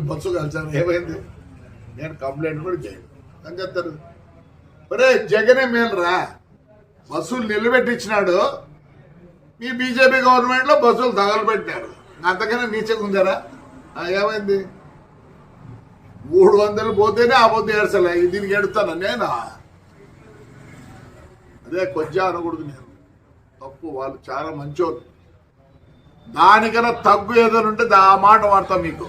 Bus కలిసాను. ఏమైంది? నేను complaint కూడా చేయను. అని చెప్తారు ఒరే జగనే మేలురా బస్సులు నిలబెట్టించినాడు. మీ బీజేపీ గవర్నమెంట్లో బస్సులు తగలబెట్టారు అంతకన్నా నీచగా ఉందరా? ఏమైంది? మూడు వందలు పోతేనే ఆ పొద్దు ఏడ్చలే. దీనికి ఎడుతాను నేను? అదే కొంచెం అనకూడదు నేను. తప్పు వాళ్ళు చాలా మంచోళ్ళు. దానికన్నా తగ్గు ఏదైనా ఉంటే దా- ఆ మాట వాడతాం మీకు.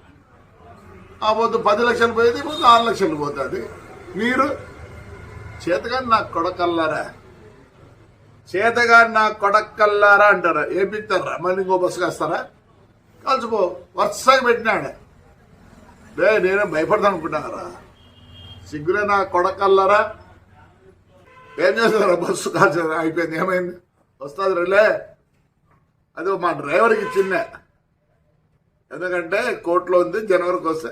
ఆ పొద్దు పది లక్షలు పోయేది పొద్దు ఆరు లక్షలు పోతుంది. మీరు చేతగాని నాకు కొడకల్లారా? చేతగాని నా కొడకల్లారా అంటారా? ఏపిస్తారా మళ్ళీ ఇంకో బస్సు కాస్తారా? కలిసిపో వరుసగా పెట్టినాడు. లే నేనే భయపడతాను అనుకుంటున్నారా? సిగ్గులే నా కొడకల్లారా? ఏం చేస్తారా? బస్సు కాల్చారు అయిపోయింది. ఏమైంది? వస్తుంది రేలే. అది మా డ్రైవర్కి చిన్న ఎందుకంటే కోర్టులో ఉంది జనవరికి వస్తే